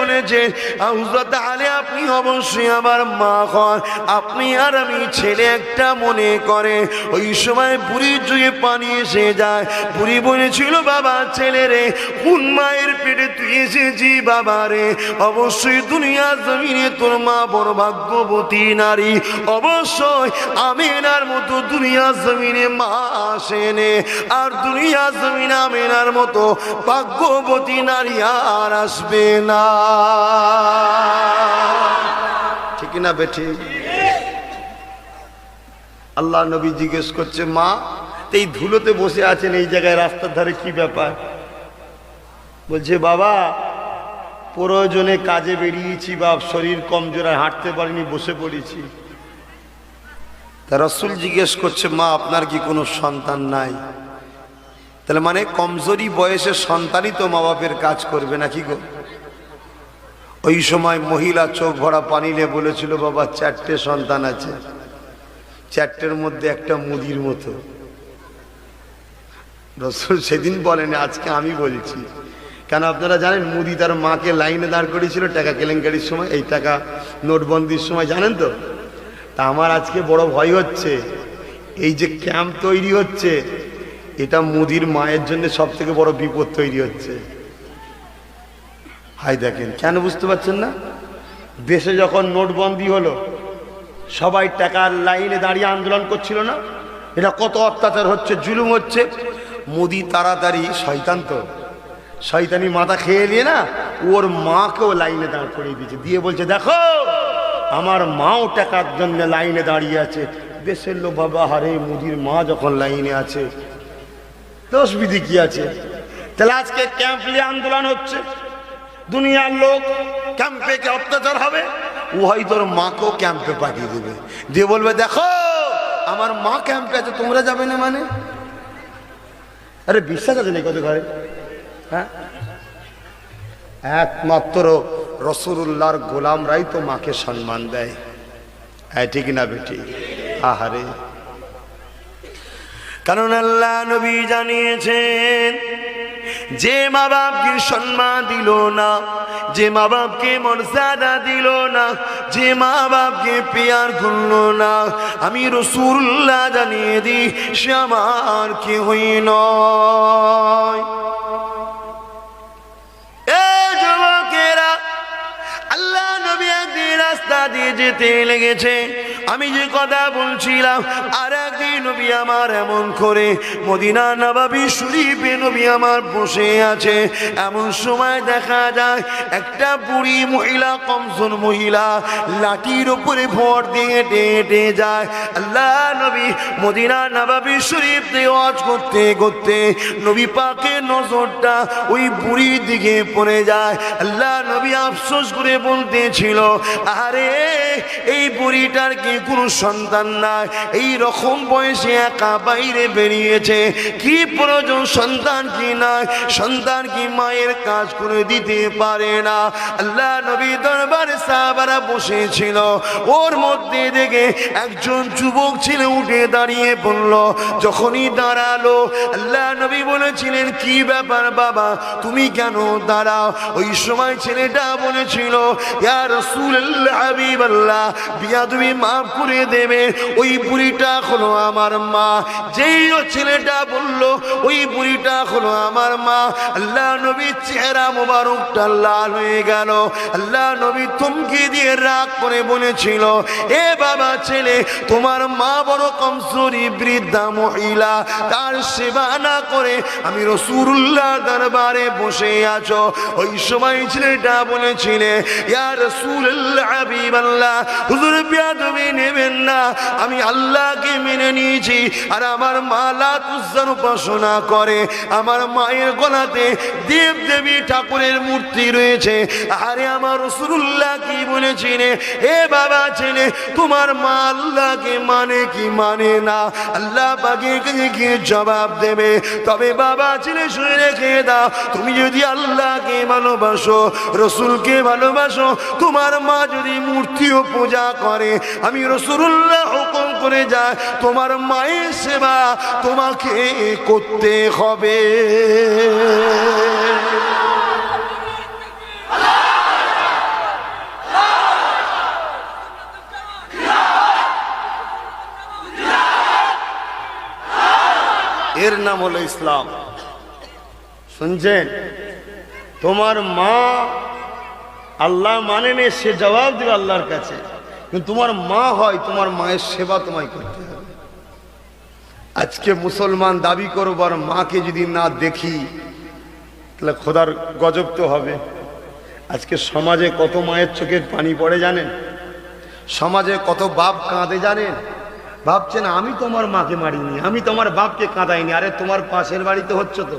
বলেছে হজরত আলী আপনি অবশ্যই আমার মা হন, আপনি আর আমি ছেলে একটা মনে করে। ওই সময় বুড়ির যুগে পানি এসে যায়। বুড়ি বলেছিল, বাবা, ছেলে রে, কোন মায়ের পেটে তুই এসেছি, বাবা রে? অবশ্যই দুনিয়া জমিনে তোর মা বড় ভাগ্যবতী নারী। অবশ্যই আমিনার মতো দুনিয়া জমিনে মা আসেনে আর দুনিয়া জমিনে আমিনার মতো ভাগ্যবতী নারী আর আসবে না। ঠিক না বেঠি? আল্লাহ নবী জিজ্ঞেস করছে, মা এই ধুলোতে বসে আছেন, এই জায়গায় রাস্তার ধারে কি ব্যাপার? বলছে, বাবা, প্রয়োজনে কাজে বেরিয়েছি বা শরীর কমজোর হাঁটতে পারিনি, বসে পড়েছি। তা রসুল জিজ্ঞেস করছে, মা, আপনার কি কোনো সন্তান নাই? তাহলে মানে কমজোরি বয়সে সন্তানই তো মা বাপের কাজ করবে, নাকি গো? ওই সময় মহিলা চোখ ভরা পানিলে বলেছিল, বাবা, চারটে সন্তান আছে। চারটের মধ্যে একটা মুদির মতো। রসুল সেদিন বলেন, আজকে আমি বলছি। কেন আপনারা জানেন, মুদি তার মাকে লাইনে দাঁড় করেছিল টাকা কেলেঙ্কারির সময়, এই টাকা নোটবন্দির সময়, জানেন তো? তা আমার আজকে বড় ভয় হচ্ছে। এই যে ক্যাম্প তৈরি হচ্ছে, এটা মুদির মায়ের জন্য সব থেকে বড় বিপদ তৈরি হচ্ছে। হাই দেখেন, কেন বুঝতে পারছেন না? দেশে যখন নোটবন্দি হলো, সবাই টাকার লাইনে দাঁড়িয়ে আন্দোলন করছিল না? এটা কত অত্যাচার হচ্ছে, জুলুম হচ্ছে? মোদি তাড়াতাড়ি, শয়তান তো, শয়তানি মাথা খেয়ে নিয়ে না, ওর মাকেও লাইনে দাঁড় করিয়ে দিয়েছে। দিয়ে বলছে, দেখো, আমার মাও টাকার জন্য লাইনে দাঁড়িয়ে আছে। দেশের লোক বাবা হারে মুদির মা যখন লাইনে আছে দোষ বিধি কি আছে? তাহলে আজকে ক্যাম্প নিয়ে আন্দোলন হচ্ছে। দুনিয়ার লোক ক্যাম্পে কে অত্যাচার হবে? ও হয়তো ওর মাকেও ক্যাম্পে পাঠিয়ে দেবে। দিয়ে বলবে, দেখো, আমার মা ক্যাম্পে আছে, তোমরা যাবে না মানে? আরে বিশ্বাস আছে নাকি কত ঘরে? হ্যাঁ? একমাত্র রসুল্লাহর গোলামরাই তো মাকে সম্মান দেয়। হ্যাঁ ঠিক না বেটি? আহারে। কারণ আল্লাহ নবী জানিয়েছেন যে মা বাপকে সম্মান দিল না, যে মা বাপকে মর্যাদা দিল না, যে মা বাপকে পেয়ার করল না, আমি রসুল্লাহ জানিয়ে দিই, সে আমার কি হই নয় আল্লাহ নবী একদিন রাস্তা দিয়ে যেতে লেগেছে। আমি যে কথা বলছিলাম, আর নবী আমার এমন করে। মদিনা নবাবী শরীফে নবী আমার বসে আছে। এমন সময় দেখা যায়, একটা বুড়ি মহিলা, কমজন মহিলা, লাঠির উপরে ভর দিয়ে হেঁটে যায়। আল্লাহ নবী মদিনা নবাবী শরীফ ওয়াজ করতে করতে নবী পাকে নজরটা ওই বুড়ির দিকে পড়ে যায়। আল্লাহ নবী আফসোস করে বলতেছিল আরে এই বুড়িটার কি কোনো সন্তান নাই? এই রকম বয়সে একা বাইরে বেরিয়েছে। কি প্রয়োজন? সন্তান কি নাই? সন্তান কি মায়ের কাজ করে দিতে পারে না? আল্লাহ নবী দরবারে সাহাবারা বসেছিল। ওর মধ্যে দেখে একজন যুবক ছেলে উঠে দাঁড়িয়ে পড়ল যখনই দাঁড়াল। আল্লাহ নবী বলেছিলেন, কি ব্যাপার বাবা? তুমি কেন দাঁড়াও? ওই সময় ছেলেটা বলেছিল, ইয়া রাসূলুল্লাহ হাবিবাল্লাহ বিয়া তুমি মাফ করে দেবে। ওই বুড়িটা হলো আমার মা। যেই ছেলেটা বলল, ওই বুড়িটা হলো আমার মা। আল্লাহ নবীর চেহারা মোবারকটা লাল হয়ে গেল। আল্লাহ নবী থমকে দিয়ে রাগ করে বলেছিল, এ বাবা ছেলে, তোমার মা বড় কমজোরি, বৃদ্ধা মহিলা। তার সেবা না করে আমি রসুল্লাহ দরবারে বসে আছো। ওই সময় ছেলেটা বলেছিলে, ইয়া রসুল্লাহ হুজুর বিয়াদবি নেবেন না আমি আল্লাহকে মেনে নিয়েছি আর আমার মা লাতুজ্জান উপাসনা করে। আমার মায়ের গলাতে দেব দেবী ঠাকুরের মূর্তি রয়েছে। আরে আমার রসুল্লাহ কি বলেছিলে এ বাবা ছেলে, তোমার মা আল্লাহকে মানে কি মানে না? আল্লাহ পাকে গিয়ে জবাব দেবে? তবে বাবা ছেলে, শুনে রেখে দাও, তুমি যদি আল্লাহকে ভালোবাসো, রসুলকে ভালোবাসো, তোমার মা যদি মূর্তিও পূজা করে, আমি রসুল্লাহ আল্লাহ হুকুম করে যায়, তোমার মায়ের সেবা তোমাকে করতে হবে। এর নাম হলো ইসলাম। শুনছেন? তোমার মা আল্লাহ মানেনে, সে জবাব দেবে আল্লাহর কাছে। কিন্তু তোমার মা হয়, তোমার মায়ের সেবা তোমায় করতে হবে। আজকে মুসলমান দাবি করবার মাকে যদি না দেখি, তাহলে খোদার গজব তো হবে। আজকে সমাজে কত মায়ের চোখের পানি পড়ে জানেন? সমাজে কত বাপ কাঁদে জানেন? ভাবছেন, আমি তোমার মাকে মারিনি, আমি তোমার বাপকে কাঁদাইনি, আরে তোমার পাশের বাড়িতে হচ্ছে তো।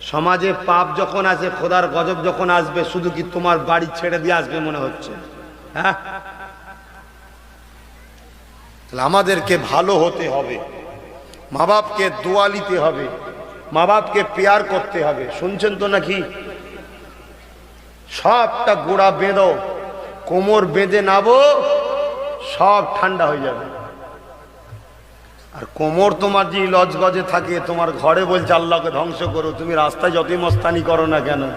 সমাজে পাপ যখন আসে, খোদার গজব যখন আসবে, শুধু কি তোমার বাড়ি ছেড়ে দিয়ে আসবে মনে হচ্ছে? হ্যাঁ? তাহলে আমাদেরকে ভালো হতে হবে। মা বাপকে দোয়া নিতে হবে। মা বাপকে পেয়ার করতে হবে। শুনছেন তো নাকি? সবটা গোড়া বেঁধো, কোমর বেঁধে নাবো, সব ঠান্ডা হয়ে যাবে। আর কোমর তোমার যে লজগজে থাকে, তোমার ঘরে বলছে, আল্লাহকে ধ্বংস করো, তুমি রাস্তায় যতই মস্তানি করো না কেন,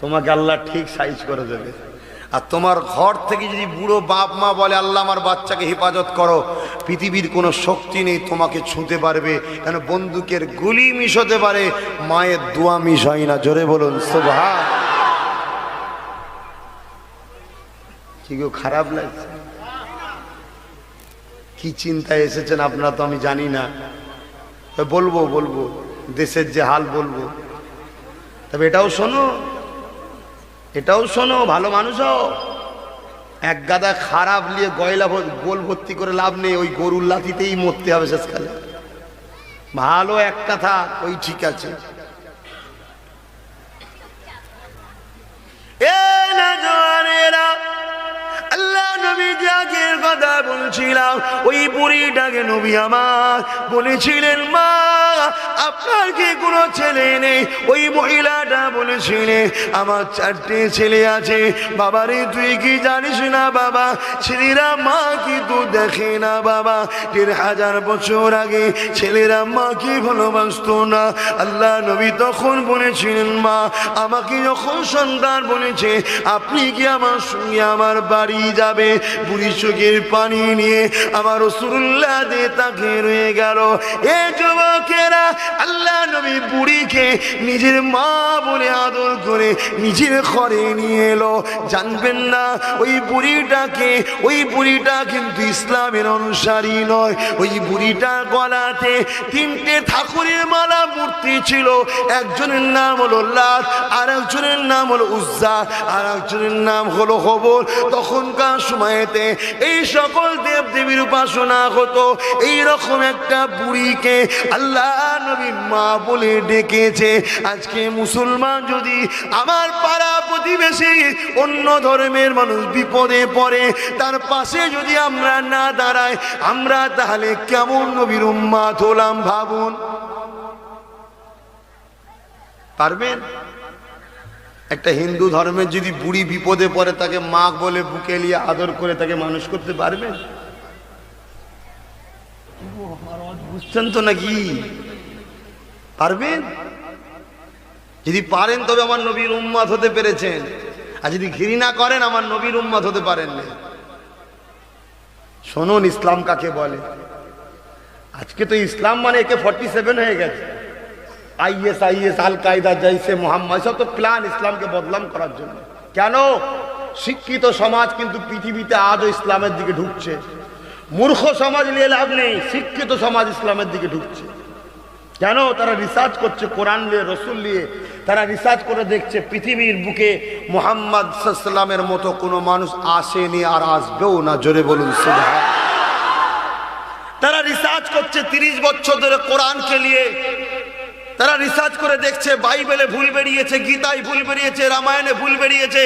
তোমাকে আল্লাহ ঠিক সাইজ করে দেবে। আর তোমার ঘর থেকে যদি বুড়ো বাপ মা বলে, আল্লাহ আমার বাচ্চাকে হেফাজত করো, পৃথিবীর কোনো শক্তি নেই তোমাকে ছুঁতে পারবে। কেন বন্দুকের গুলি মিশ হতে পারে, মায়ের দোয়া মিশ হয় না। জোরে বলুন শোভা কি খারাপ লাগছে? কি চিন্তায় এসেছেন আপনারা তো আমি জানি না। বলব বলব, দেশের যে হাল বলব। তবে এটাও শোনো এটাও শোনো, ভালো মানুষ এক গাদা খারাপ নিয়ে গয়লা গোল ভর্তি করে লাভ নেই, ওই গরুর লাথিতেই মরতে হবে শেষকালে। ভালো এক কথা, ওই ঠিক আছে। কথা বলছিলাম, ওই বুড়িটাকে নবী আমার বলেছিলেন, মা আপনার কি কোনো ছেলে নেই? ওই মহিলাটা বলেছিলেন আমার চারটে ছেলে আছে। বাবারে, তুই কি জানিস না বাবা? ছেলেরা মা কিন্তু দেখে না বাবা। দেড় হাজার বছর আগে ছেলেরা মা কি ভালোবাসতো না। আল্লাহ নবী তখন বলেছিলেন, মা, আমাকে যখন সন্তান বলেছে, আপনি কি আমার সঙ্গে আমার বাড়ি যাবে? বুড়ি চোখের পানি নিয়ে আমার রসুল্লাহ দিয়ে তাকে রয়ে গেল। এ যুবকেরা আল্লাহ নবী বুড়িকে নিজের মা বলে আদর করে নিজের ঘরে নিয়ে এলো। জানবেন না, ওই বুড়িটাকে, ওই বুড়িটা কিন্তু ইসলামের অনুসারী নয়। ওই বুড়িটা গলাতে তিনটে ঠাকুরের মালা মূর্তি ছিল। একজনের নাম হলো লাত আর একজনের নাম হলো উজ্জা আর একজনের নাম হলো হবল তখনকার সময়তে এই সকল দেব দেবীর উপাসনা হতো। এই রকম একটা বুড়িকে আল্লাহ নবী মা বলে ডেকেছে, আজকে মুসলমান যদি আমার পাড়া প্রতিবেশী অন্য ধর্মের মানুষ বিপদে পড়ে, তার পাশে যদি আমরা না দাঁড়াই, আমরা তাহলে কেমন নবীর উম্মাত হলাম ভাবুন? পারবেন? একটা হিন্দু ধর্মের যদি বুড়ি বিপদে পড়ে, তাকে মা বলে বুকে নিয়ে আদর করে তাকে মানুষ করতে পারবেন? বুঝছেন তো নাকি? পারবেন? যদি পারেন, তবে আমার নবীর উম্মাদ হতে পেরেছেন। আর যদি ঘৃণা করেন, আমার নবীর উম্মাদ হতে পারেন না। শুনুন ইসলাম কাকে বলে? আজকে তো ইসলাম মানে একে ফর্টি সেভেন হয়ে গেছে। আইএস আইএস আল কায়দা জৈসে মোহাম্মদ, সব তো প্ল্যান ইসলামকে বদলাম করার জন্য। কেন? শিক্ষিত সমাজ কিন্তু পৃথিবীতে আজও ইসলামের দিকে ঢুকছে। মূর্খ সমাজ নিয়ে লাভ নেই, শিক্ষিত সমাজ ইসলামের দিকে ঢুকছে। কেন তারা রিসার্চ করছে কোরআন নিয়ে, রসুল নিয়ে। তারা রিসার্চ করে দেখছে পৃথিবীর বুকে মোহাম্মদ সাল্লামের মতো কোনো মানুষ আসেনি আর আসবেও না। জোরে বলুন তারা রিসার্চ করছে তিরিশ বছর ধরে কোরআনকে নিয়ে। তারা রিসার্চ করে দেখছে, বাইবেলে ভুল বেরিয়েছে, গীতায় ভুল বেরিয়েছে, রামায়ণে ভুল বেরিয়েছে।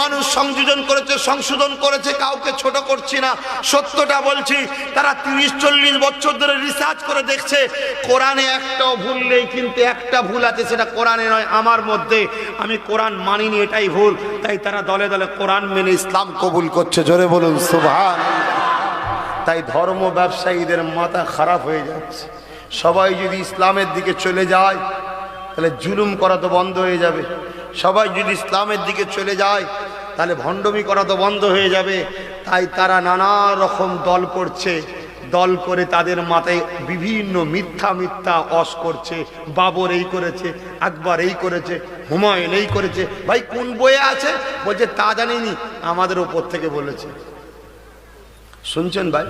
মানুষ সংযোজন করেছে, সংশোধন করেছে, কাউকে ছোট করছি না। সত্যটা বলছি, তারা তিরিশ, চল্লিশ বছর ধরে রিসার্চ করে দেখছে, কোরআনে একটাও ভুল নেই, কিন্তু একটা ভুল আছে, সেটা কোরআনে নয়, আমার মধ্যে। আমি কোরআন মানিনি, এটাই ভুল। তাই তারা দলে দলে কোরআন মেনে ইসলাম কবুল করছে। জোরে বলুন সুবহান তাই ধর্ম ব্যবসায়ীদের মাথা খারাপ হয়ে যাচ্ছে। সবাই যদি ইসলামের দিকে চলে যায়, তাহলে জুলুম করা তো বন্ধ হয়ে যাবে। সবাই যদি ইসলামের দিকে চলে যায়, তাহলে ভণ্ডমি করা তো বন্ধ হয়ে যাবে। তাই তারা নানা রকম দল করছে। দল করে তাদের মাথায় বিভিন্ন মিথ্যা মিথ্যা অস করছে। বাবর এই করেছে, আকবর এই করেছে, হুমায়ুন এই করেছে। ভাই, কোন বইয়ে আছে? বলছে, তা জানিনি। আমাদের ওপর থেকে বলেছে। শুনছেন ভাই?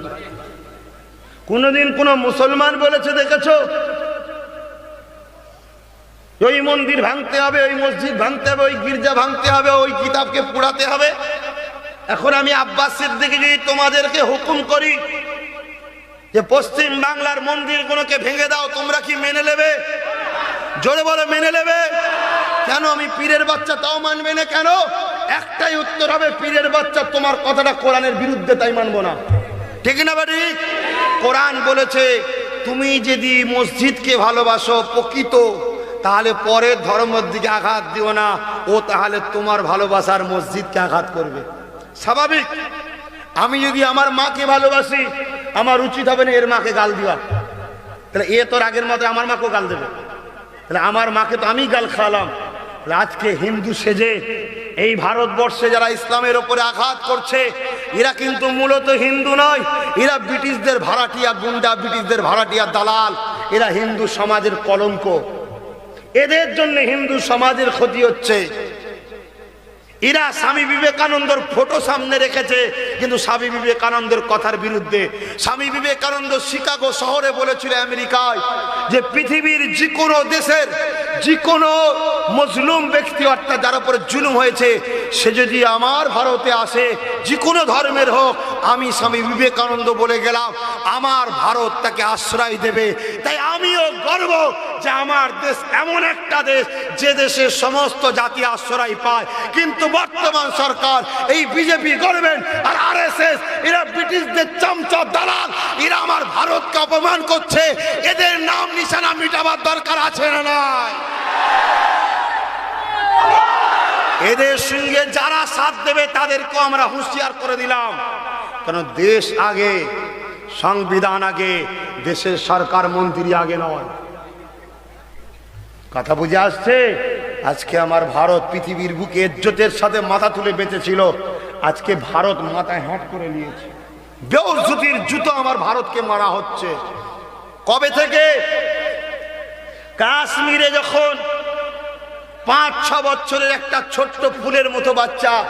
কোনোদিন কোন মুসলমান বলেছে, দেখেছ? ওই মন্দির ভাঙতে হবে, ওই মসজিদ ভাঙতে হবে, ওই গির্জা ভাঙতে হবে, ওই কিতাবকে পুড়াতে হবে। এখন আমি আব্বাস সিদ্দিকি যদি তোমাদেরকে হুকুম করি যে পশ্চিম বাংলার মন্দিরগুলোকে ভেঙে দাও, তোমরা কি মেনে নেবে? জোরে বলে, মেনে নেবে? কেন আমি পীরের বাচ্চা তাও মানবে না কেন? একটাই উত্তর হবে, পীরের বাচ্চা তোমার কথাটা কোরআনের বিরুদ্ধে তাই মানবো না। ঠিক না বাড়ি কোরআন বলেছে, তুমি যদি মসজিদকে ভালোবাসো প্রকৃত, তাহলে পরের ধর্মের দিকে আঘাত দিও না, ও তাহলে তোমার ভালোবাসার মসজিদকে আঘাত করবে। স্বাভাবিক। আমি যদি আমার মাকে ভালোবাসি, আমার উচিত হবে না, এর মাকে গাল দেওয়া তাহলে এ তোর আগের মতো আমার মাকেও গাল দেবে। তাহলে আমার মাকে তো আমি গাল খাওয়ালাম। আজকে হিন্দু সেজে এই ভারতবর্ষে যারা ইসলামের ওপরে আঘাত করছে এরা কিন্তু মূলত হিন্দু নয়। এরা ব্রিটিশদের ভাড়াটিয়া গুন্ডা, ব্রিটিশদের ভাড়াটিয়া দালাল। এরা হিন্দু সমাজের কলঙ্ক। এদের জন্য হিন্দু সমাজের ক্ষতি হচ্ছে। এরা স্বামী বিবেকানন্দর ফটো সামনে রেখেছে, কিন্তু স্বামী বিবেকানন্দের কথার বিরুদ্ধে। স্বামী বিবেকানন্দ শিকাগো শহরে বলেছিল আমেরিকায় যে পৃথিবীর যে কোনো দেশের যে কোনো মজলুম ব্যক্তি অর্থাৎ যার উপরে জুলুম হয়েছে, সে যদি আমার ভারতে আসে যে কোনো ধর্মের হোক, আমি স্বামী বিবেকানন্দ বলে গেলাম, আমার ভারত তাকে আশ্রয় দেবে। তাই আমিও গর্ব যে আমার দেশ এমন একটা দেশ যে দেশে সমস্ত জাতি আশ্রয় পায়। কিন্তু বর্তমান সরকার, এই বিজেপি গভর্নমেন্ট আর আরএসএস এরা ব্রিটিশদের চামচা দালাল। এরা আমার ভারতকে অপমান করছে। এদের নাম নিশানা মিটাবার দরকার আছে না নাই? এদের সঙ্গে যারা সাথ দেবে, তাদেরকেও আমরা হুঁশিয়ার করে দিলাম। কারণ দেশ আগে, সংবিধান আগে, দেশের সরকার মন্ত্রী আগে নয়। কথা বুঝে আসছে? আজকে আমার ভারত পৃথিবীর বুকে এজ্জতের সাথে মাথা তুলে বেঁচেছিল। আজকে ভারত মাথায় হ্যাট করে নিয়েছে। বেউজুতির জুতো আমার ভারতকে মারা হচ্ছে। কবে থেকে? কাশ্মীরে যখন পাঁচ ছ বছরের একটা ছোট্ট ফুলের মতো বাচ্চা